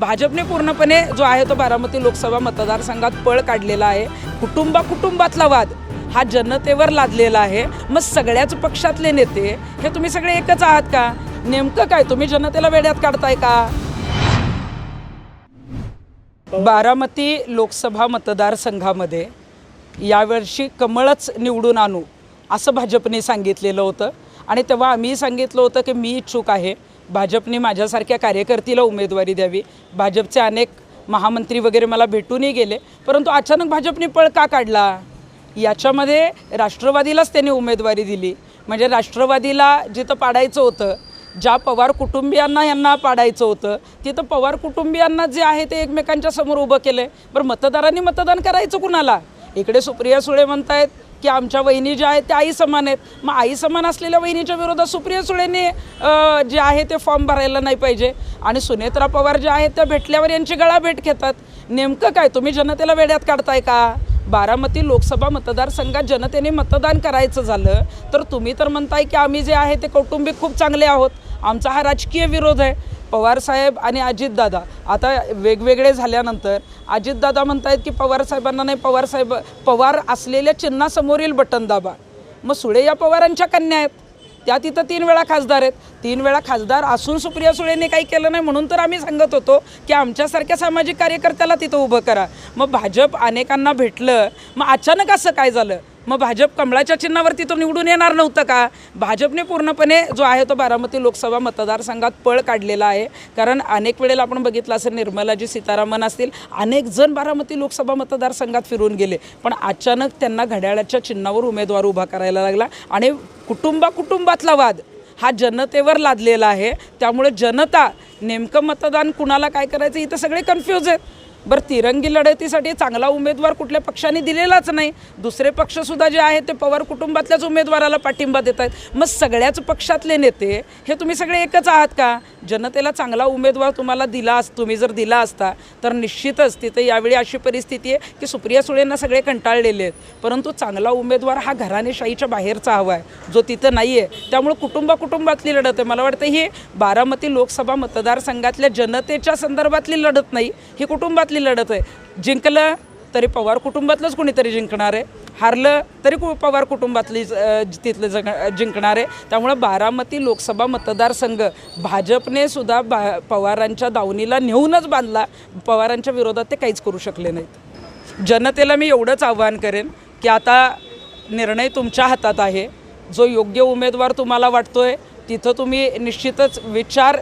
भाजपने पूर्णपणे जो आहे तो बारामती लोकसभा मतदारसंघात पळ काढलेला आहे. कुटुंबा कुटुंबातला वाद हा जनतेवर लादलेला आहे. मग सगळ्याच पक्षातले नेते हे तुम्ही सगळे एकच आहात का? नेमकं काय? तुम्ही जनतेला वेड्यात काढताय का? बारामती लोकसभा मतदारसंघामध्ये यावर्षी कमळच निवडून आणू असं भाजपने सांगितलेलं होतं. आणि तेव्हा आम्ही सांगितलं होतं की मी इच्छुक आहे. भाजपने माझ्यासारख्या कार्यकर्तीला उमेदवारी द्यावी. भाजपचे अनेक महामंत्री वगैरे मला भेटूनही गेले. परंतु अचानक भाजपने पळ का काढला? याच्यामध्ये राष्ट्रवादीलाच त्यांनी उमेदवारी दिली. म्हणजे राष्ट्रवादीला जिथं पाडायचं होतं ज्या पवार कुटुंबियांना यांना पाडायचं होतं तिथं पवार कुटुंबियांना जे आहे ते एकमेकांच्या समोर उभं केलं आहे बरं मतदारांनी मतदान करायचं कुणाला? इकडे सुप्रिया सुळे म्हणतायत की आमच्या वहिनी ज्या आहेत त्या आई समान आहेत. मग आई समान असलेल्या वहिनीच्या विरोधात सुप्रिया सुळेने जे आहे ते फॉर्म भरायला नाही पाहिजे. आणि सुनेत्रा पवार ज्या आहेत त्या भेटल्यावर यांची गळा भेट घेतात. नेमकं काय तुम्ही जनतेला वेड्यात काढताय का? बारामती लोकसभा मतदारसंघात जनतेने मतदान करायचं झालं तर तुम्ही तर म्हणताय की आम्ही जे आहे ते कौटुंबिक खूप चांगले आहोत. आमचा हा राजकीय विरोध आहे. पवारसाहेब आणि अजितदादा. आता वेगवेगळे झाल्यानंतर अजितदादा म्हणत आहेत की पवारसाहेबांना नाही पवारसाहेब पवार असलेल्या चिन्हासमोरील बटन दाबा. मग सुळे या पवारांच्या कन्या आहेत. त्या तिथं तीन वेळा खासदार आहेत. तीन वेळा खासदार असून सुप्रिया सुळेने काही केलं नाही म्हणून तर आम्ही सांगत होतो की आमच्यासारख्या सामाजिक कार्यकर्त्याला तिथं उभं करा. मग भाजप अनेकांना भेटलं. मग अचानक असं काय झालं? मग भाजप कमळाच्या चिन्हावरती तो निवडून येणार नव्हतं का? भाजपने पूर्णपणे जो आहे तो बारामती लोकसभा मतदारसंघात पळ काढलेला आहे. कारण अनेक वेळेला आपण बघितलं असेल निर्मलाजी सीतारामन असतील अनेक जण बारामती लोकसभा मतदारसंघात फिरून गेले. पण अचानक त्यांना घड्याळाच्या चिन्हावर उमेदवार उभा करायला लागला आणि कुटुंबा कुटुंबातला वाद हा जनतेवर लादलेला आहे. त्यामुळे जनता नेमकं मतदान कुणाला काय करायचं इथं सगळे कन्फ्यूज आहेत. बरं तिरंगी लढतीसाठी चांगला उमेदवार कुठल्या पक्षाने दिलेलाच नाही. दुसरे पक्षसुद्धा जे आहेत ते पवार कुटुंबातल्याच उमेदवाराला पाठिंबा देत आहेत. मग सगळ्याच पक्षातले नेते हे तुम्ही सगळे एकच आहात का? जनतेला चांगला उमेदवार तुम्हाला दिला अस तुम्ही जर दिला असता तर निश्चितच तिथं यावेळी अशी परिस्थिती आहे की सुप्रिया सुळेंना सगळे कंटाळलेले आहेत. परंतु चांगला उमेदवार हा घराणेशाहीच्या बाहेरचा हवा आहे. जो तिथं नाही आहे त्यामुळे कुटुंबा कुटुंबातली लढत आहे. मला वाटतं ही बारामती लोकसभा मतदारसंघातल्या जनतेच्या संदर्भातली लढत नाही ही कुटुंबातली लढत आहे. जिंकलं तरी पवार कुटुंबातलंच कुणीतरी जिंकणार आहे. हारलं तरी कु पवार कुटुंबातली तिथलं जग जिंकणार आहे. त्यामुळं बारामती लोकसभा मतदारसंघ भाजपने सुद्धा बा पवारांच्या दावणीला नेऊनच बांधला. पवारांच्या विरोधात ते काहीच करू शकले नाहीत. जनतेला मी एवढंच आव्हान करेन की आता निर्णय तुमच्या हातात आहे. जो योग्य उमेदवार तुम्हाला वाटतो आहे तिथं तुम्ही निश्चितच विचार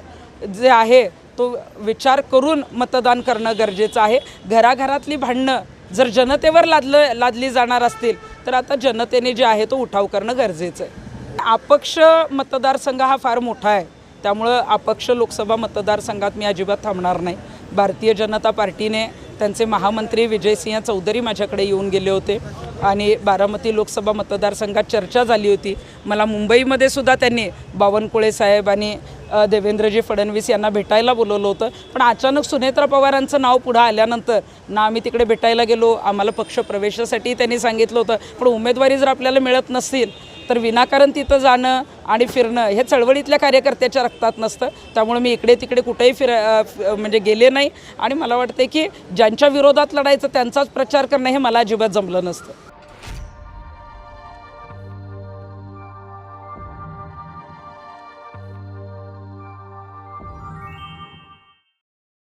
जे आहे तो विचार करून मतदान करणं गरजेचं आहे. घराघरातली भांडणं जर जनतेवर लादलं लादली जाणार असतील तर आता जनतेने जे आहे तो उठाव करणं गरजेचं आहे. अपक्ष मतदारसंघ हा फार मोठा आहे. त्यामुळं अपक्ष लोकसभा मतदारसंघात मी अजिबात थांबणार नाही. भारतीय जनता पार्टीने त्यांचे महामंत्री विजयसिंह चौधरी माझ्याकडे येऊन गेले होते आणि बारामती लोकसभा मतदारसंघात चर्चा झाली होती. मला मुंबईमध्ये सुद्धा त्यांनी बावनकुळे साहेब आणि देवेंद्रजी फडणवीस यांना भेटायला बोलवलं होतं. पण अचानक सुनेत्रा पवारांचं नाव पुढं आल्यानंतर ना आम्ही तिकडे भेटायला गेलो. आम्हाला पक्ष प्रवेशासाठी त्यांनी सांगितलं होतं. पण उमेदवारी जर आपल्याला मिळत नसतील तर विनाकारण तिथं जाणं आणि फिरणं हे चळवळीतल्या कार्यकर्त्याच्या रक्तात नसतं. त्यामुळे मी इकडे तिकडे कुठेही फिर म्हणजे गेले नाही. आणि मला वाटते की ज्यांच्या विरोधात लढायचं त्यांचाच प्रचार करणं हे मला अजिबात जमलं नसतं.